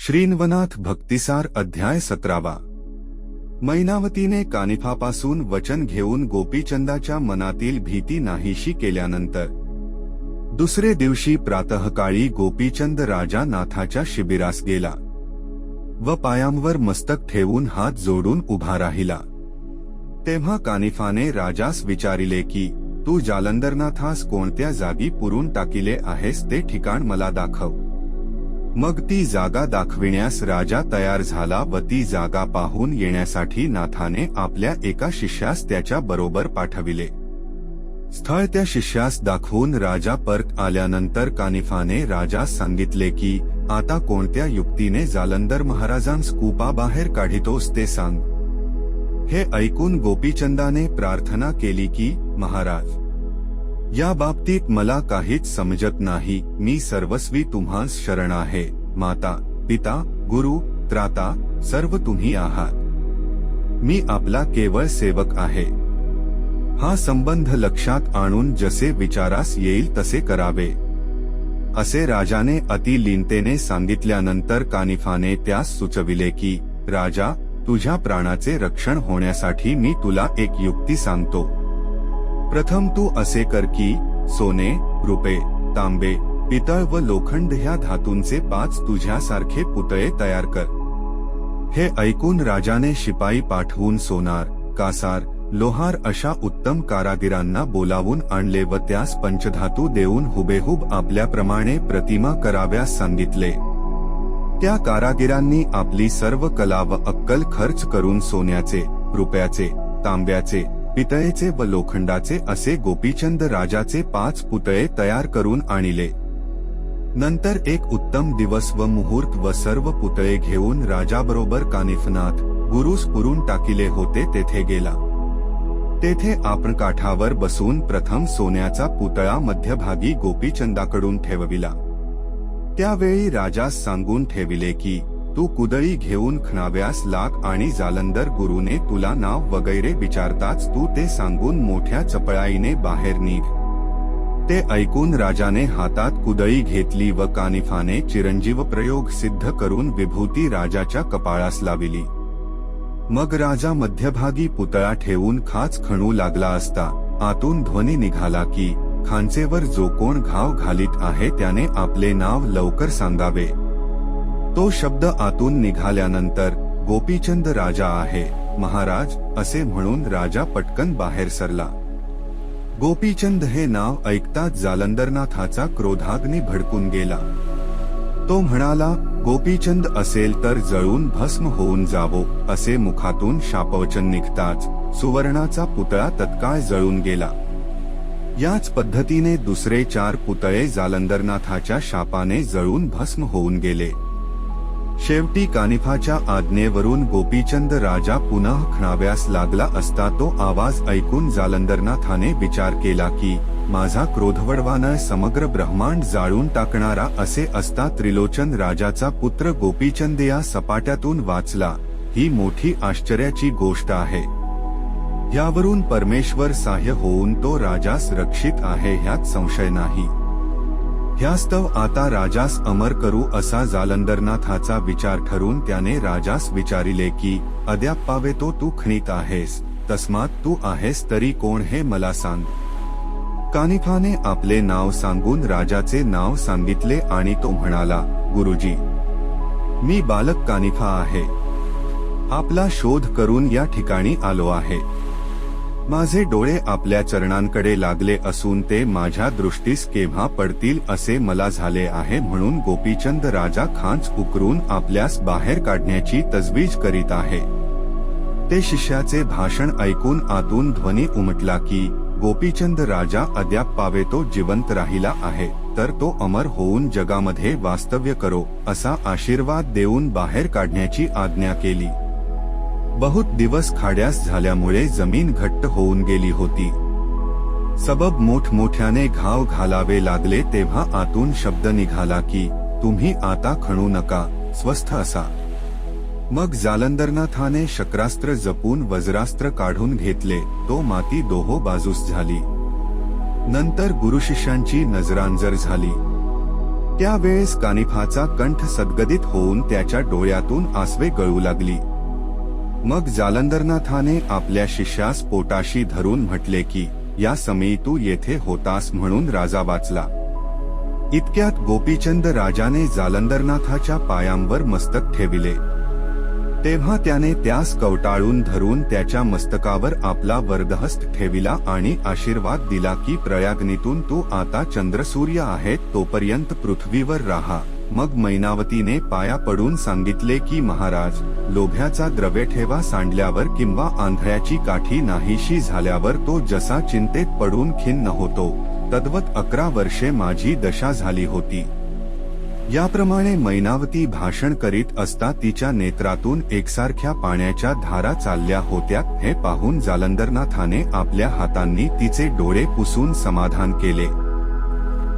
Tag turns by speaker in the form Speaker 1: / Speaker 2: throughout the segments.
Speaker 1: श्रीनवनाथ भक्तिसार अध्याय सतरावा. मैनावतीने कानिफापासून वचन घेऊन गोपीचंदाच्या मनातील भीती नाहीशी केल्यानंतर दुसरे दिवशी प्रातःकाळी गोपीचंद राजा नाथाच्या शिबिरास गेला व पायांवर मस्तक ठेवून हात जोडून उभा राहिला. तेव्हा कानिफाने राजास विचारिले की तू जालंदरनाथास कोणत्या जागी पुरून टाकिले आहेस ते ठिकाण मला दाखव. मग ती जागा दाखविण्यास राजा तयार झाला व ती जागा पाहून येण्यासाठी नाथाने आपल्या एका शिष्यास त्याच्या बरोबर पाठविले. स्थळ त्या शिष्यास दाखवून राजा परत आल्यानंतर कानिफाने राजास सांगितले की आता कोणत्या युक्तीने जालंदर महाराजांस कूपाबाहेर काढितोस ते सांग. हे ऐकून गोपीचंदाने प्रार्थना केली की महाराज या बाबतीत मला काहीच समजत नाही. मी सर्वस्वी तुम्हास शरण आहे. माता पिता गुरु त्राता सर्व तुम्ही आहात. मी आपला केवळ सेवक आहे. हा संबंध लक्षात आणून जसे विचारास येईल तसे करावे. असे राजाने अतिलीनतेने सांगितल्यानंतर कानिफाने त्यास सुचविले की राजा तुझ्या प्राणाचे रक्षण होण्यासाठी मी तुला एक युक्ती सांगतो. प्रथम तू असे कर की सोने रुपे तांबे पितळ व लोखंड ह्या धातूंचे पाच तुझ्यासारखे पुतळे तयार कर. हे ऐकून राजाने शिपाई पाठवून सोनार कासार लोहार अशा उत्तम कारागिरांना बोलावून आणले व त्यास पंचधातू देऊन हुबेहूब आपल्याप्रमाणे प्रतिमा कराव्यास सांगितले. त्या कारागिरांनी आपली सर्व कला व अक्कल खर्च करून सोन्याचे रुपयाचे तांब्याचे पितळेचे व लोखंडाचे असे गोपीचंद राजाचे पाच पुतळे तयार करून आणले. नंतर एक उत्तम दिवस व मुहूर्त व सर्व पुतळे घेऊन राजाबरोबर कानिफनाथ गुरुस पुरून टाकिले होते तेथे गेला. तेथे आपण काठावर बसून प्रथम सोन्याचा पुतळा मध्यभागी गोपीचंदाकडून ठेवविला. त्यावेळी राजास सांगून ठेविले की तू कुदळी घेऊन खणाव्यास लाग आणि जालंदर गुरुने तुला नाव वगैरे विचारताच तू ते सांगून मोठ्या चपळाईने बाहेर निघ. ते ऐकून राजाने हातात कुदळी घेतली व कानिफाने चिरंजीव प्रयोग सिद्ध करून विभूती राजाच्या कपाळास लाविली. मग राजा मध्यभागी पुतळा ठेवून खाच खणू लागला असता आतून ध्वनी निघाला की खांचेवर जो कोण घाव घालीत आहे त्याने आपले नाव लवकर सांगावे. तो शब्द आतून निघाल्यानंतर गोपीचंद राजा आहे. महाराज असे म्हणून राजा पटकन बाहेर सरला. गोपीचंद हे नाव ऐकताच जालंदरनाथाचा क्रोधाग्नी भडकून गेला. तो म्हणाला गोपीचंद असेल तर जळून भस्म होऊन जावो असे मुखातून शापवचन निघताच सुवर्णाचा पुतळा तत्काळ जळून गेला. याच पद्धतीने दुसरे चार पुतळे जालंदरनाथाच्या शापाने जळून भस्म होऊन गेले. शेवटी कानिफाच्या आज्ञेवरून गोपीचंद राजा पुन्हा खणाव्यास लागला असता तो आवाज ऐकून जालंदरनाथाने विचार केला की माझा क्रोधवडवानं समग्र ब्रह्मांड जाळून टाकणारा असे असता त्रिलोचन राजाचा पुत्र गोपीचंद या सपाट्यातून वाचला. ही मोठी आश्चर्याची गोष्ट आहे. यावरून परमेश्वर साह्य होऊन तो राजास रक्षित आहे ह्यात संशय नाही. ह्यास्तव आता राजास अमर करू असा जालंदरनाथाचा विचार ठरून त्याने राजास विचारिले की अद्याप पावे तो तू खणीत आहेस. तस्मात तू आहेस तरी कोण हे मला सांग. कानिफाने आपले नाव सांगून राजाचे नाव सांगितले आणि तो म्हणाला गुरुजी मी बालक कानिफा आहे. आपला शोध करून या ठिकाणी आलो आहे. माझे डोळे आपल्या चरणांकडे लागले असून ते माझ्या दृष्टीस केव्हा पडतील असे मला झाले आहे म्हणून गोपीचंद राजा खांच उकरून आपल्यास बाहेर काढण्याची तजवीज करीत आहे. ते शिष्याचे भाषण ऐकून आतून ध्वनी उमटला की गोपीचंद राजा अद्याप पावे तो जिवंत राहिला आहे तर तो अमर होऊन जगामध्ये वास्तव्य करो असा आशीर्वाद देऊन बाहेर काढण्याची आज्ञा केली. बहुत दिवस खाड्यास झाल्यामुळे जमीन घट्ट होऊन गेली होती. सबब मोठमोठ्याने घाव घालावे लागले तेव्हा आतून शब्द निघाला की तुम्ही आता खणू नका स्वस्थ असा. मग जालंदरनाथाने शक्रास्त्र जपून वज्रास्त्र काढून घेतले तो माती दोहो बाजूस झाली. नंतर गुरुशिष्यांची नजरांजर झाली. त्यावेळेस कानिफाचा कंठ सद्गदित होऊन त्याच्या डोळ्यातून आसवे गळू लागली. मग जालंदरनाथाने आपल्या शिष्यास पोटाशी धरून म्हटले की या समयी तू येथे होतास म्हणून राजा वाचला. इतक्यात गोपीचंद राजाने जालंदरनाथाच्या पायांवर मस्तक ठेविले. तेव्हा त्याने त्यास कवटाळून धरून त्याच्या मस्तकावर आपला वर्दहस्त ठेविला आणि आशीर्वाद दिला की प्रयागनीतून तू आता चंद्रसूर्य आहे तोपर्यंत पृथ्वीवर राहा. मग मैनावतीने पाया पडून सांगितले की महाराज लोभ्याचा द्रव्य ठेवा सांडल्यावर किंवा आंधळ्याची काठी नाहीशी झाल्यावर तो जसा चिंतेत पडून खिन्न होतो तद्वत अकरा वर्षे माझी दशा झाली होती. याप्रमाणे मैनावती भाषण करीत असता तिच्या नेत्रातून एकसारख्या पाण्याच्या धारा चालल्या होत्या हे पाहून जालंदरनाथाने आपल्या हातांनी तिचे डोळे पुसून समाधान केले.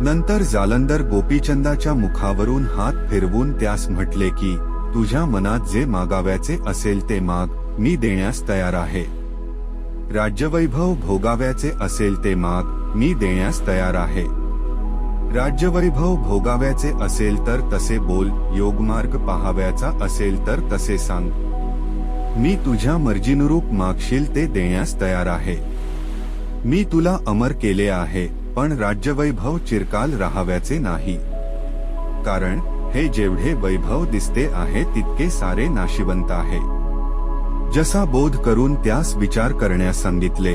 Speaker 1: नंतर जालंदर गोपीचंदाच्या मुखावरून हात फिरवून त्यास म्हटले की तुझ्या मनात जे मागाव्याचे असेल ते माग मी देण्यास तयार आहे. राज्यवैभव भोगाव्याचे असेल ते माग मी देण्यास तयार आहे. राज्यवैभव भोगाव्याचे असेल तर तसे बोल योगमार्ग पाहाव्याचा असेल तर तसे सांग. मी तुझ्या मर्जीनुरूप मागशील ते देण्यास तयार आहे. मी तुला अमर केले आहे. पण राज्यवैभव चिरकाल राहाव्याचे नाही. कारण हे जेवढे वैभव दिसते आहे तितके सारे नाशिवंत आहे. जसा बोध करून त्यास विचार करण्यास सांगितले.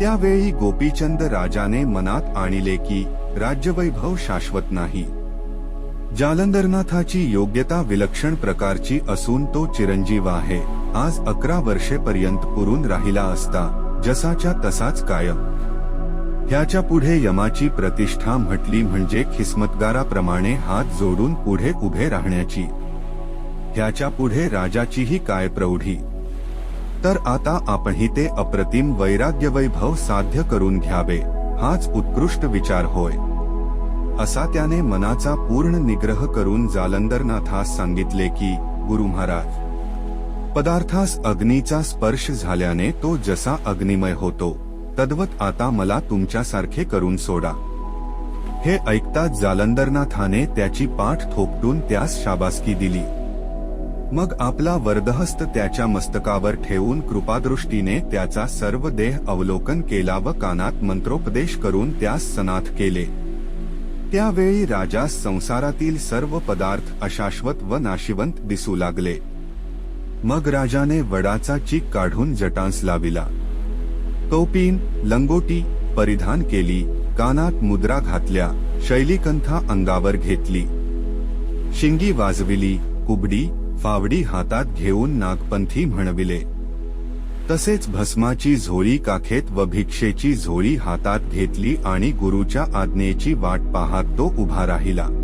Speaker 1: त्यावेळी गोपीचंद राजाने मनात आणले की राज्यवैभव शाश्वत नाही. जालंदरनाथाची योग्यता विलक्षण प्रकारची असून तो चिरंजीव आहे. आज अकरा वर्षेपर्यंत पुरून राहिला असता जसाच्या तसाच कायम. ह्याच्या पुढे यमाची प्रतिष्ठा म्हटली म्हणजे खिस्मतगाराप्रमाणे हात जोडून पुढे उभे राहण्याची. ह्याच्या पुढे राजाचीही काय प्रौढी. तर आता आपणही ते अप्रतिम वैराग्य वैभव साध्य करून घ्यावे हाच उत्कृष्ट विचार होय. असा त्याने मनाचा पूर्ण निग्रह करून जालंदरनाथास सांगितले की गुरु महाराज पदार्थास अग्नीचा स्पर्श झाल्याने तो जसा अग्निमय होतो. तद्वत आता मला तुमच्यासारखे करून सोडा. हे ऐकताच जालंदरनाथाने त्याची पाठ थोपटून त्यास शाबासकी दिली. मग आपला वरदहस्त त्याच्या मस्तकावर ठेवून कृपादृष्टीने त्याचा सर्व देह अवलोकन केला व कानात मंत्रोपदेश करून त्यास सनाथ केले. त्यावेळी राजास संसारातील सर्व पदार्थ अशाश्वत व नाशिवंत दिसू लागले. मग राजाने वडाचा चीक काढून जटांस लाविला. कौपीन लंगोटी परिधान केली कानात मुद्रा घातल्या शैलीकंथा अंगावर घेतली. शिंगी वाजविली कुबडी फावडी हातात घेऊन नागपंथी म्हणविले. तसेच भस्माची झोळी काखेत व भिक्षेची झोळी हातात घेतली आणि गुरुच्या आज्ञेची वाट पाहत तो उभा राहिला.